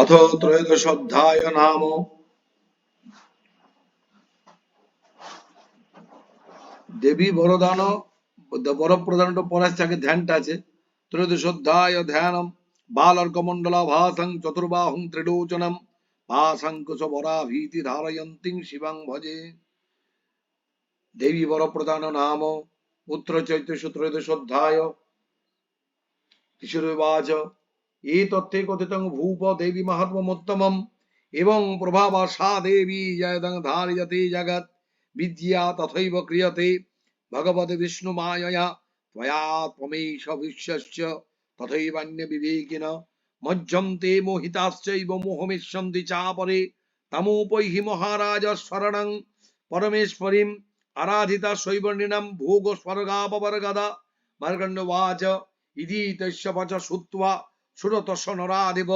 অথ ত্রয়োদশ অধ্যায় নাম দেবী বরদান বরপ্রদান পরাশে আগে ধ্যানটা আছে। ত্রয়োদশ অধ্যায় ধ্যানম বালর্কমণ্ডল ভাসং চতুর্বাহুং ত্রিলোচনম ভাসং কুশবরাভীতি ধারয়ন্তিং শিবাং ভজে। দেবী বরপ্রদান নাম পুত্র চৈত্র ত্রয়োদশ অধ্যায় কিশোরবাচ এ তথ্যে কথিত ভূপ দেবী মাহাত্মমোত্তমম এবং প্রভাব সা দেবী জয়দং ধারয়তে জগৎ বিদ্যা তথৈব ক্রিয়তে ভগবত বিষ্ণু মায়া ত্বয়া ত্বমেষ বিশ্বস্য তথৈবান্য বিবেকিন মজ্জন্তে মোহিতাশ্চৈব মোহমেশ্যন্তি চাপরে তমোপৈহি মহারাজ স্মরণং পরমেশ্বরীম আরাধিতা শৈবর্ণিনাম ভোগ স্বর্গাপবর্গদা মার্গণ্যবাচ ইতি তৈশ্য বচ শ্রুত্বা সুরতস নরাদেব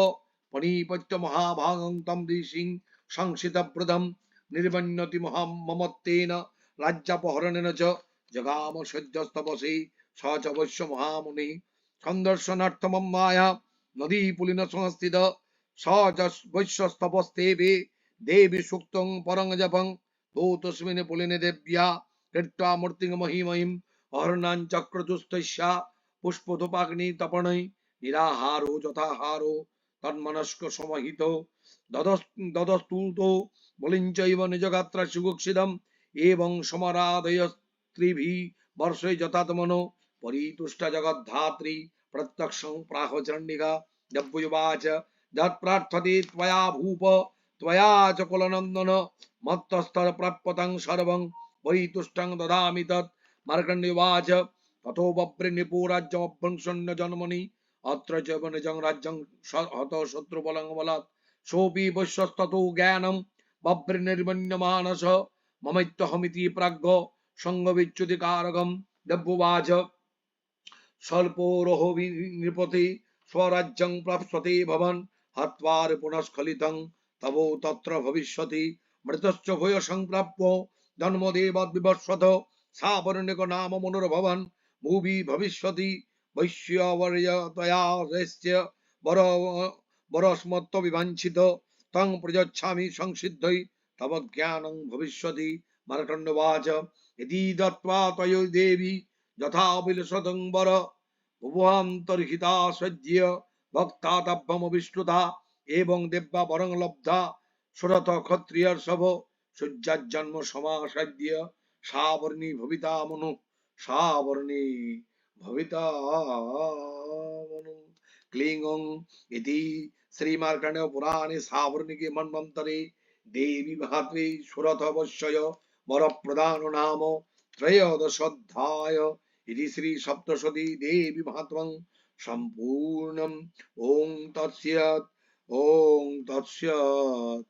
পরিপত্য মহাভাগং তম দিশিং সংসিতপ্রদম নির্বন্যতি মহা মমত্তেন রাজ্যাপহরণেন চ জগাম সহ্যস্তপসি সচ অবশ্য মহামুনি। সন্দর্শনার্থম মায়া নদী পুলিন সংস্থিত সৈশ্যস্তপস্তেবে দেবী সুক্তং পরং জপং। তো তস্মিন পুলিনে দেব্যা। কৃত্বা মূর্তিং মহিমহিম। অহর্ণাঞ্চক্রতুস্তস্যা পুষ্পধূপাগ্নি তপণৈ নিরাহার, যথাহারো, তন্মনস্ক সমাহিত দদস্তুত বলিঞ্চৈব নিজগাত্রা সুগক্ষিদম এবং সমরাধয় স্ত্রীভি বর্ষে যথাতমন, পরিতুষ্টা জগদ্ধাত্রী, প্রত্যক্ষং প্রাহচণ্ডিকা দব্যুবাচ যৎ প্রার্থতে ত্বয়া ভূপ, ত্বয়া চ কুলনন্দন মত্তস্তর প্রাপ্যতং সর্বং, পরিতুষ্টং দদামি তৎ মার্কণ্ডেবাচ নিপুরাজ্যমভ্রংশন্য জন্মনি অত্র চ বনজং রাজ্যং হত শত্রুবলং বলাৎ সোপি বৈশ্বস্ততো জ্ঞানম বব্রে নির্মন্যমানস মমৈত্যহমিতি প্রাজ্ঞ সঙ্গবিচ্যুতি কারকম দব্যুবাচ স্বল্পোরহ নৃপতি স্বরাজ্যং প্রাপ্স্বতে ভবন হত্বার পুনঃস্খলিতং তব তত্র ভবিষ্যতি মৃতশ্চ ভূয় সংপ্রাপ্য জন্মদেবদ বিবস্বত সাবর্ণিক নাম মনুর্ভবন ভুবি ভবিষ্যতি বৈশ্যবর্যতয়া রেস্য বর বরস্মত্ত বিবাঞ্ছিত তং প্রযচ্ছামি সংসিদ্ধৈ তব জ্ঞানং ভবিষ্যতি মারকণ্ডবাচ ইতি দত্ত্বা তয় দেবী যথা বর ভুবান্তর্হিতা সজ্য ভক্তাতব্যমবিষ্ণুতা এবং দেব্যা বরং লব্ধা সুরত সূর্যার জন্ম সমাসাদ্য সাবর্ণী ভবিতা মনু সাবর্ণী ভবিতা মনু ক্লিঙ্গং ইতি শ্রীমার্কণ্ড পুরাণে সাবর্ণিকে মন্বন্তরে দেবী মাহাত্মে সুরথ বশ্যয় বর প্রদান নাম ত্রয়োদশোধ্যায় ইতি শ্রী সপ্তশতী দেবী মাহাত্ম্যং সম্পূর্ণম ওং তৎস্যৎ ওং তৎস্যৎ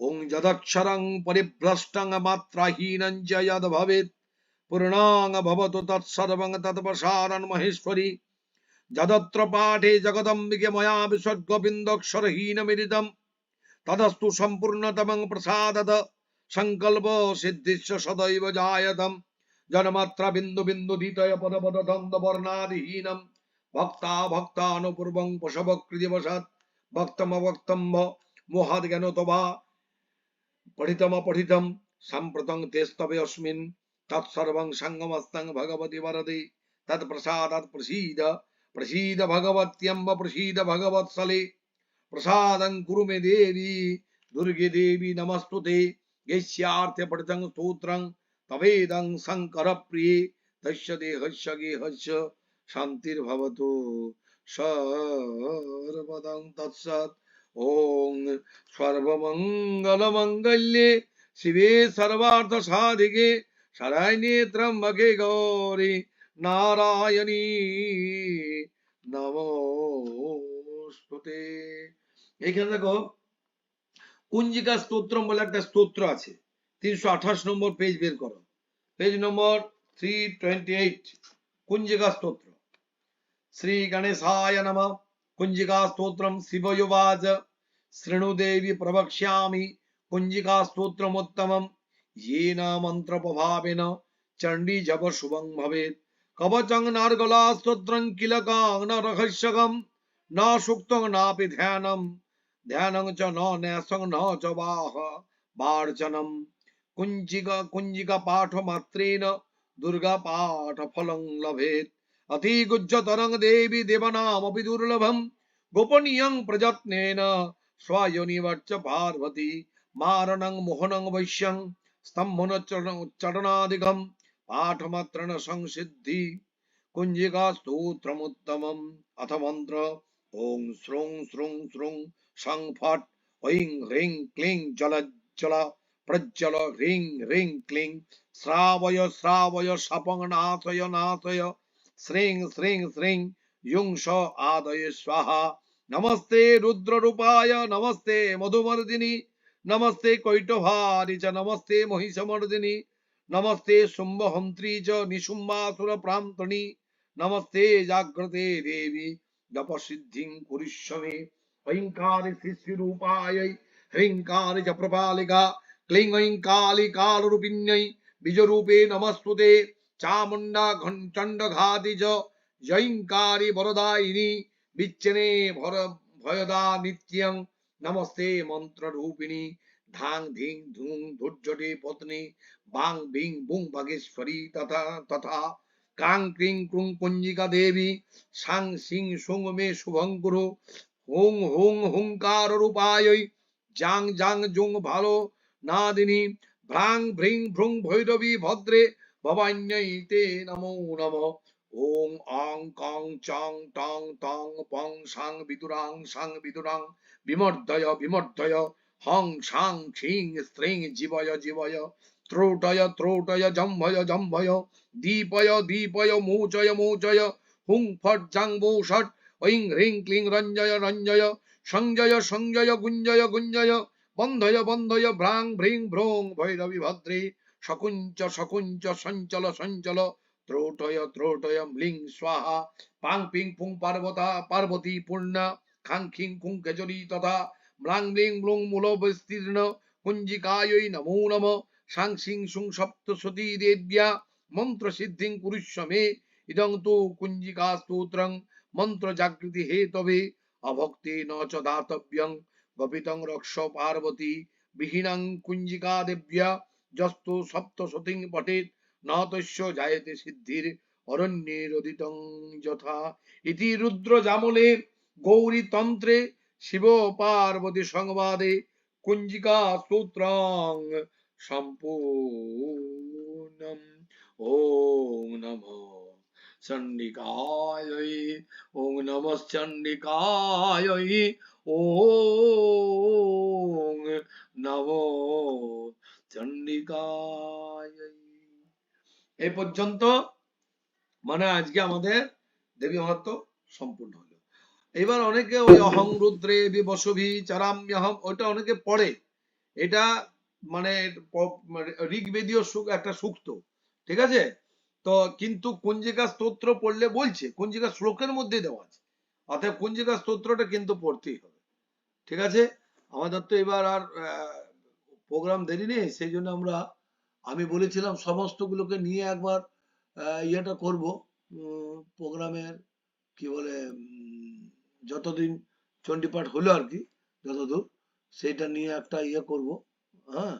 ওং যদক্ষরং পরিভ্রষ্টং মাত্রাহীনং চ যদ ভবেৎ। পূর্ণাং ভবতু তৎসর্বং তৎপ্রসারণ মহেশ্বরী। যদত্র পাঠে জগদম্বিকে ময়া বিসর্গবিন্দক্ষরহীনমিলিতম তদস্তু সম্পূর্ণতমং প্রসাদত। সংকল্প সিদ্ধিশ্চ সদৈব জায়তম। জনমাত্রা বিন্দু বিন্দু দিতয় পদ পদ দ্বন্দ্ব বর্ণাদিহীনম। ভক্তা ভক্তানুপূর্বং মোহাদ জ্ঞান তবা পঠিতম পঠিতম সাম্প্রতং তেস্তবে অস্মিন তৎসর্বং সঙ্গমস্তং ভগবতি বরদে তৎ প্রসাদ প্রসীদ প্রসীদ ভগবত্যম্ব প্রসীদ ভগবৎসলে প্রসাদং কুরু মে দেবী দুর্গে দেবী নমস্তু তে গেষ্যার্থে পঠিতং স্তোত্রং তবেদং শঙ্কর প্রিয়ে হস্য গে হস্য শান্তির্ভবতু সর্বদং তৎসৎ ഓം സർവമംഗളമംഗല്യേ সর্বার্থ সাধিকে സാധികേ ശരണ്യേ ത്രംബകേ ഗൗരി നാരായണീ নমস্তুতে এখানে দেখো, কুঞ্জিকা স্তোত্র বলে একটা স্তোত্র আছে। তিনশো আঠাশ নম্বর পেজ বের করো। Page number three twenty eight Kunjika Stotra. Shri গণেশায় নমঃ। कुञ्जिकास्तोत्रम् शिवयुवाच शृणुदेवि प्रवक्ष्यामि कुञ्जिकास्तोत्रमुत्तमम् येन मन्त्रप्रभावेन चण्डी जप शुभं भवेत् कवचं नार्गलास्तोत्रं किलकां न रहस्यकं न सुक्तं नापि ध्यानं ध्यानं च न न्यासं न च वाह वार्चनं कुञ्जिका कुञ्जिकापाठमात्रेण दुर्गापाठफलं लभेत् মাত্রেন দুর্গা পাঠ ফলং লভেত অতি গুজ্জতরং দেবী দেবানামপি দুর্লভম গোপনীয়ং প্রযত্নেন স্বয়নিবর্চ পার্বতী মারণং মোহনং বৈশ্যং স্তম্ভন চরণাদিকম পাঠমাত্রণ সংসিদ্ধি কুঞ্জিকা স্তোত্রমুত্তমম অথ মন্ত্র ওং শ্রুং শ্রুং শ্রুং সং ফট ঐং হ্রিং ক্লিং জল জল শ্রীং শ্রীং শ্রীং ইং স আদয় স্বাহা। নমস্তে রুদ্ররূপায়, নমস্তে মধুমর্দিনী, নমস্তে কৈটভারি চ, নমস্তে মহিষমর্দিনী, নমস্তে শুম্ভহন্ত্রী চ, নিশুম্বাসুর প্রান্তনী নমস্তে জাগ্রতে দেবী জপসিদ্ধিং কুরিষ্যমে ঐঙ্কারি সৃষ্টিরূপায় হ্রিঙ্কারি চ প্রপালিকা ক্লিং ঐঙ্কালি কালরূপিণ্যৈ বীজরূপে নমস্তুতে। চামুন্ডা চামুণ্ডা চণ্ডঘাদিজ জয়ঙ্কারি বরদায়িনী বিচ্ছেনে ভর ভয়দা নিত্যং নমস্তে মন্ত্র রূপিণী ধাং ধিং ধুং ধূর্যটি পত্নী বাং ভিং বুং বাগেশ্বরী তথা তথা কাং ক্রিং ক্রুং কুঞ্জিকা দেবী সাং সিং সুং মে শুভঙ্কুর হুং হুং হুঙ্কার রূপায়ই জাং জাং জুং ভালো নাদিনী ভ্রাং ভ্রিং ভ্রুং ভৈরবী ভদ্রে ভবান্যৈ তে নমো নমঃ ওং অং কং চং টং টং পং সাং বিদুরাং সাং বিদুরাং বিমর্দয় বিমর্দয় হং সাং ছিং স্ত্রিং জীবয় জীবয় ত্রোটয় ত্রোটয় জম্ভয় জম্ভয় দীপয় দীপয় মৌচয় মৌচয় হুং ফট জাং বৌ ষট ঐং হ্রিং ক্লিং রঞ্জয় রঞ্জয় সংজয় সংজয় গুঞ্জয় গুঞ্জয় বন্ধয় বন্ধয় ভ্রাং ভ্রিং ভ্রোং ভৈরবী ভদ্রে শকুঞ্চ শকুঞ্চ সঞ্চল সঞ্চল, ত্রোটয় ত্রোটয় ম্লিং স্বাহা, পাং, পিং, পুং, পার্বতা, পার্বতী, পূর্ণা, খাং, খিং কুং কেজরি তথা ম্লাং ব্লিং ব্লুং মূল, বিস্তীর্ণ, কুঞ্জিকায়ৈ, নমো, নম সাং সিং সুং সপ্তসতী দেব্যা, মন্ত্র সিদ্ধিং কুরুষ্য মে, ইদং তু কুঞ্জিকা স্তোত্রং মন্ত্র জাগৃতি হেতবে অভক্তি ন চ দাতব্যং, গপিতং রক্ষ পার্বতী, বিহীনং কুঞ্জিকা দেব্যা যস্তু সপ্তসতীং পঠেত ন তস্য জায়তে সিদ্ধির অরণ্যে রদিতং যথা। ইতি রুদ্র জামলে গৌরী তন্ত্রে শিব পার্বতী সংবাদে কুঞ্জিকা সূত্রং সম্পূর্ণম। ওম নম চণ্ডিকায়, ওম নম চণ্ডিকায়, ওম এই পর্যন্ত মানে আজকে আমাদের দেবী মাহাত্ম সম্পূর্ণ হলো। এবার অনেকে ওই অহং রুদ্রে বিবসভি চারাম্যহম ওটা অনেকে পড়ে। এটা মানে ঋগ্বেদীয় সুখ একটা সুক্ত, ঠিক আছে? তো কিন্তু কুঞ্জিকা স্তোত্র পড়লে বলছে, কুঞ্জিকা শ্লোকের মধ্যে দেওয়া আছে। অর্থাৎ কুঞ্জিকা স্তোত্রটা কিন্তু পড়তেই হবে, ঠিক আছে? আমাদের তো এবার আর প্রোগ্রাম দেরি নেই, সেই জন্য আমরা, আমি বলেছিলাম সমস্তগুলোকে নিয়ে একবার ইয়েটা করব। প্রোগ্রামের কি বলে যতদিন চণ্ডীপাঠ হলো আর কি, যতদূর সেটা নিয়ে একটা ইয়ে করব হ্যাঁ?